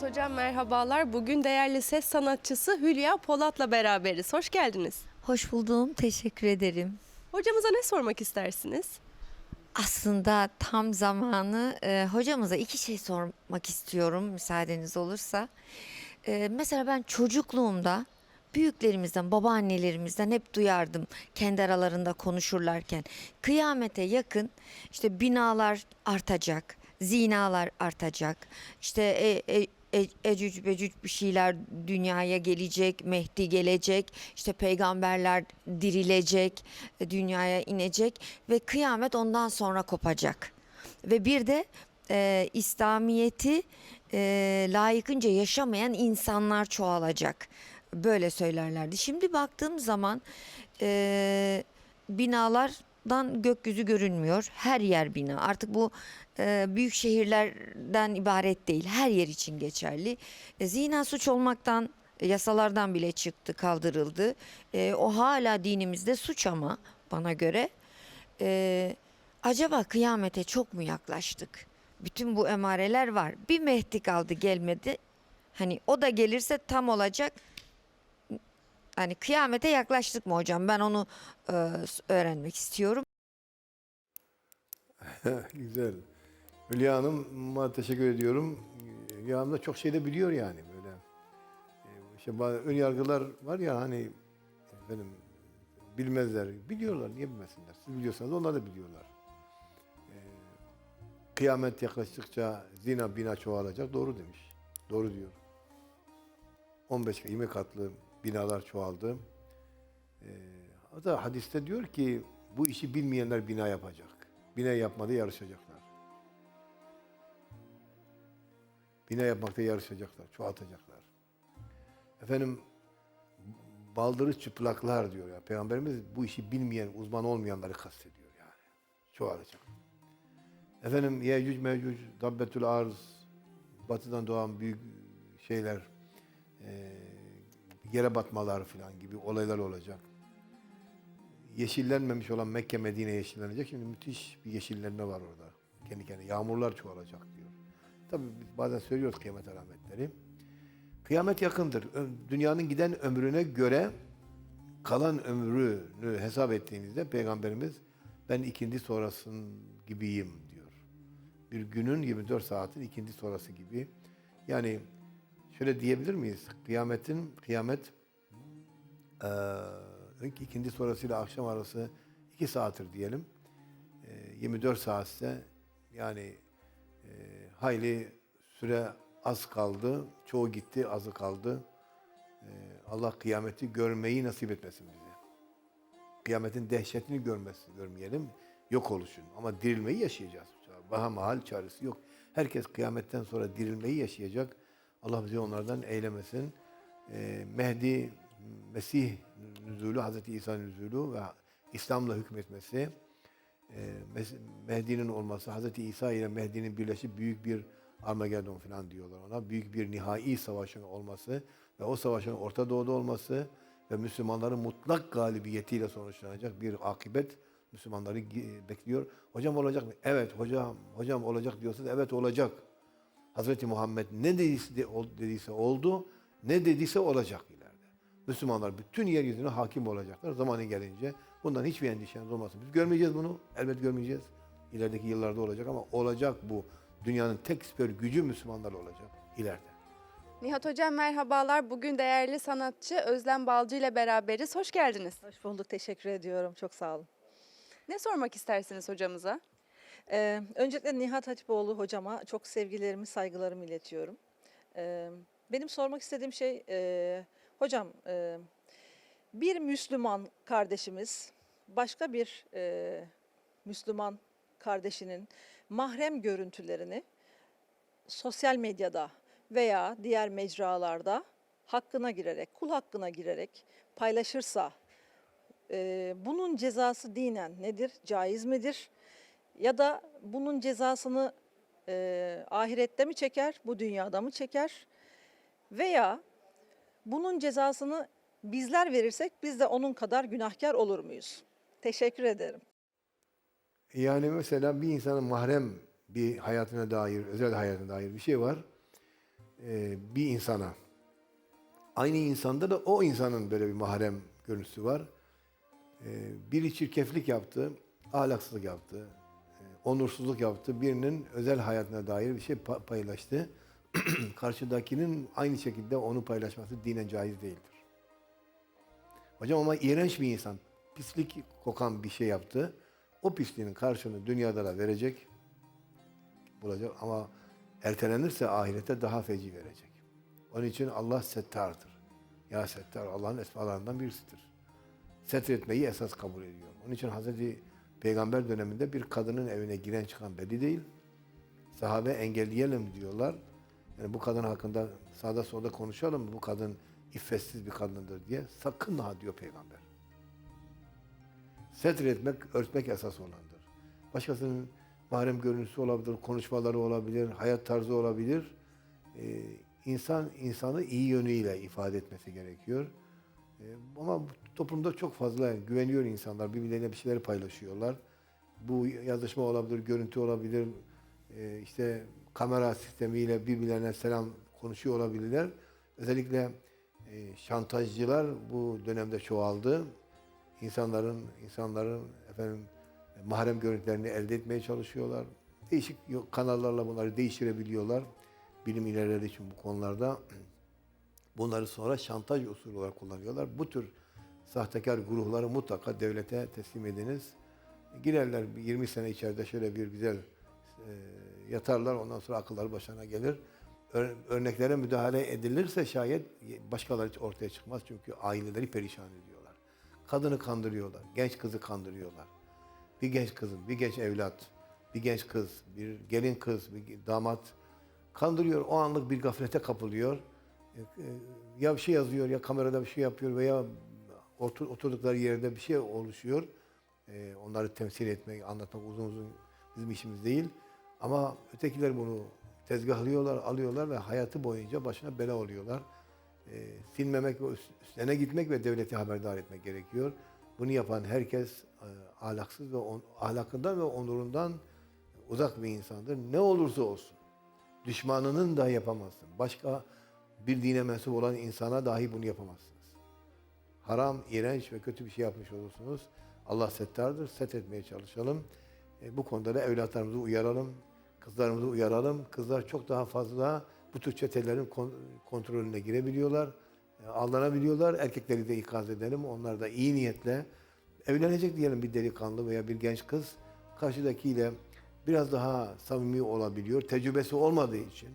Nihat Hocam merhabalar. Bugün değerli ses sanatçısı Hülya Polat'la beraberiz. Hoş geldiniz. Hoş buldum, teşekkür ederim. Hocamıza ne sormak istersiniz? Aslında tam zamanı e, hocamıza iki şey sormak istiyorum müsaadeniz olursa. E, mesela ben çocukluğumda büyüklerimizden, babaannelerimizden hep duyardım kendi aralarında konuşurlarken. Kıyamete yakın işte binalar artacak, zinalar artacak, işte e, e, e, ecüc becüc bir şeyler dünyaya gelecek, Mehdi gelecek, işte peygamberler dirilecek, e, dünyaya inecek ve kıyamet ondan sonra kopacak. Ve bir de e, İslamiyet'i e, layıkınca yaşamayan insanlar çoğalacak. Böyle söylerlerdi. Şimdi baktığım zaman e, binalardan gökyüzü görünmüyor. Her yer bina. Artık bu e, büyük şehirlerden ibaret değil. Her yer için geçerli. E, zina suç olmaktan e, yasalardan bile çıktı, kaldırıldı. E, o hala dinimizde suç ama bana göre. E, acaba kıyamete çok mu yaklaştık? Bütün bu emareler var. Bir Mehdi kaldı gelmedi. Hani o da gelirse tam olacak. Hani kıyamete yaklaştık mı hocam? Ben onu e, öğrenmek istiyorum. Güzel. Hülya Hanım'a teşekkür ediyorum. Hülya Hanım da çok şey de biliyor yani böyle. Ee, İşte bazı ön yargılar var ya hani benim bilmezler. Biliyorlar niye bilmesinler? Siz biliyorsanız onlar da biliyorlar. Ee, kıyamet yaklaştıkça zina bina çoğalacak. Doğru demiş. Doğru diyor. 15-20 katlı binalar çoğaldı. O da hadiste diyor ki bu işi bilmeyenler bina yapacak. Bina yapmada yarışacaklar. Bina yapmakta yarışacaklar, çoğaltacaklar. Efendim baldırı çıplaklar diyor ya. Peygamberimiz bu işi bilmeyen, uzman olmayanları kastediyor yani. Çoğalacak. Efendim Yecüc Mecüc, Dabbetül Arz, batıdan doğan büyük şeyler, eee, yere batmalar falan gibi olaylar olacak yeşillenmemiş olan Mekke Medine yeşillenecek. Şimdi müthiş bir yeşillenme var orada. Kendi kendine yağmurlar çoğalacak diyor. Tabii biz bazen söylüyoruz kıyamet alametleri. Kıyamet yakındır. Dünyanın giden ömrüne göre kalan ömrünü hesap ettiğinizde Peygamberimiz ben ikindi sonrasın gibiyim diyor. Bir günün 24 saatin ikindi sonrası gibi. Yani şöyle diyebilir miyiz? Kıyametin kıyamet eee ikindi sonrasıyla akşam arası 2 saattir diyelim. Eee, 24 saatse yani eee, hayli süre az kaldı. Çoğu gitti, azı kaldı. Eee, Allah kıyameti görmeyi nasip etmesin bize. Kıyametin dehşetini görmesi, görmeyelim. Yok oluşun. Ama dirilmeyi yaşayacağız. Baha mahal çaresi yok. Herkes kıyametten sonra dirilmeyi yaşayacak. Allah bizi onlardan eylemesin. Eee, Mehdi, Mesih nüzulü, Hazreti İsa nüzulü ve İslam'la hükmetmesi, Mes- Mehdi'nin olması, Hazreti İsa ile Mehdi'nin birleşip büyük bir Armageddon falan diyorlar ona. Büyük bir nihai savaşın olması ve o savaşın Orta Doğu'da olması ve Müslümanların mutlak galibiyetiyle sonuçlanacak bir akibet Müslümanları bekliyor. Hocam olacak mı? Evet hocam, hocam olacak diyorsanız evet olacak. Hazreti Muhammed ne dediyse, dediyse oldu, ne dediyse olacak ileride. Müslümanlar bütün yeryüzüne hakim olacaklar zamanı gelince. Bundan hiçbir endişeniz olmasın. Biz görmeyeceğiz bunu, elbet görmeyeceğiz. İlerideki yıllarda olacak ama olacak bu. Dünyanın tek süper gücü Müslümanlar olacak ileride. Nihat Hocam merhabalar. Bugün değerli sanatçı Özlem Balcı ile beraberiz. Hoş geldiniz. Hoş bulduk, teşekkür ediyorum. Çok sağ olun. Ne sormak istersiniz hocamıza? Ee, öncelikle Nihat Hatipoğlu hocama çok sevgilerimi, saygılarımı iletiyorum. Ee, benim sormak istediğim şey, e, hocam e, bir Müslüman kardeşimiz başka bir e, Müslüman kardeşinin mahrem görüntülerini sosyal medyada veya diğer mecralarda hakkına girerek, kul hakkına girerek paylaşırsa Ee, bunun cezası dinen nedir? Caiz midir? Ya da bunun cezasını e, ahirette mi çeker, bu dünyada mı çeker? Veya bunun cezasını bizler verirsek biz de onun kadar günahkar olur muyuz? Teşekkür ederim. Yani mesela bir insanın mahrem bir hayatına dair, özel hayatına dair bir şey var. e, bir insana. Aynı insanda da o insanın böyle bir mahrem görüntüsü var. E, biri çirkeflik yaptı, ahlaksızlık yaptı, onursuzluk yaptı. Birinin özel hayatına dair bir şey pa- paylaştı. Karşıdakinin aynı şekilde onu paylaşması dinen caiz değildir. Hocam ama iğrenç bir insan, pislik kokan bir şey yaptı. O pisliğin karşılığını dünyada da verecek, bulacak ama ertelenirse ahirette daha feci verecek. Onun için Allah settardır. Ya settar Allah'ın esmalarından birisidir. Setretmeyi esas kabul ediyor. Onun için Hazreti Peygamber döneminde bir kadının evine giren çıkan belli değil. Sahabe engelleyelim diyorlar. Yani bu kadın hakkında sağda solda konuşalım mı? Bu kadın iffetsiz bir kadındır diye. Sakın ha diyor peygamber. Setretmek, örtmek esas olandır. Başkasının mahrem görüntüsü olabilir, konuşmaları olabilir, hayat tarzı olabilir. Ee, insan insanı iyi yönüyle ifade etmesi gerekiyor. Ee, ama toplumda çok fazla güveniyor insanlar, birbirlerine bir şeyler paylaşıyorlar. Bu yazışma olabilir, görüntü olabilir, ee, işte kamera sistemiyle birbirlerine selam konuşuyor olabilirler. Özellikle e, şantajcılar bu dönemde çoğaldı. İnsanların insanların efendim mahrem görüntülerini elde etmeye çalışıyorlar. Değişik kanallarla bunları değiştirebiliyorlar. Bilim ilerlediği için bu konularda bunları sonra şantaj usulü olarak kullanıyorlar. Bu tür sahtekar grupları mutlaka devlete teslim ediniz. Girerler bir 20 sene içeride şöyle bir güzel e, yatarlar ondan sonra akılları başına gelir. Ör- örneklere müdahale edilirse şayet başkaları ortaya çıkmaz çünkü aileleri perişan ediyorlar. Kadını kandırıyorlar, genç kızı kandırıyorlar. Bir genç kızın, bir genç evlat, bir genç kız, bir gelin kız, bir damat kandırıyor. O anlık bir gaflete kapılıyor. Ya bir şey yazıyor ya kamerada bir şey yapıyor veya otur, oturdukları yerde bir şey oluşuyor. E, onları temsil etmek, anlatmak uzun uzun bizim işimiz değil. Ama ötekiler bunu tezgahlıyorlar, alıyorlar ve hayatı boyunca başına bela oluyorlar. E, silmemek ve üst- üstlerine gitmek ve devleti haberdar etmek gerekiyor. Bunu yapan herkes e, ahlaksız ve on, ahlakından ve onurundan uzak bir insandır. Ne olursa olsun. Düşmanının dahi yapamazsın. Başka bir dine mensup olan insana dahi bunu yapamazsınız. Haram, iğrenç ve kötü bir şey yapmış olursunuz. Allah settardır. Set etmeye çalışalım. E, bu konuda da evlatlarımızı uyaralım. Kızlarımızı uyaralım. Kızlar çok daha fazla bu tür çetelerin kon- kontrolüne girebiliyorlar. E, aldanabiliyorlar. Erkekleri de ikaz edelim. Onlar da iyi niyetle evlenecek diyelim bir delikanlı veya bir genç kız karşıdakiyle biraz daha samimi olabiliyor. Tecrübesi olmadığı için.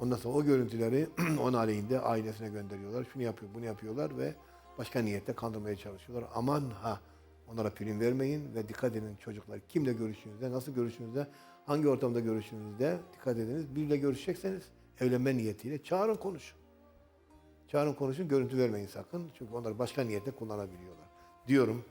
Ondan sonra o görüntüleri onun aleyhinde ailesine gönderiyorlar. Şunu yapıyor, bunu yapıyorlar ve başka niyetle kandırmaya çalışıyorlar. Aman ha onlara prim vermeyin ve dikkat edin çocuklar. Kimle görüştüğünüzde, nasıl görüştüğünüzde, hangi ortamda görüştüğünüzde dikkat ediniz. Biriyle görüşecekseniz evlenme niyetiyle çağırın konuşun. Çağırın konuşun, görüntü vermeyin sakın. Çünkü onlar başka niyetle kullanabiliyorlar. Diyorum.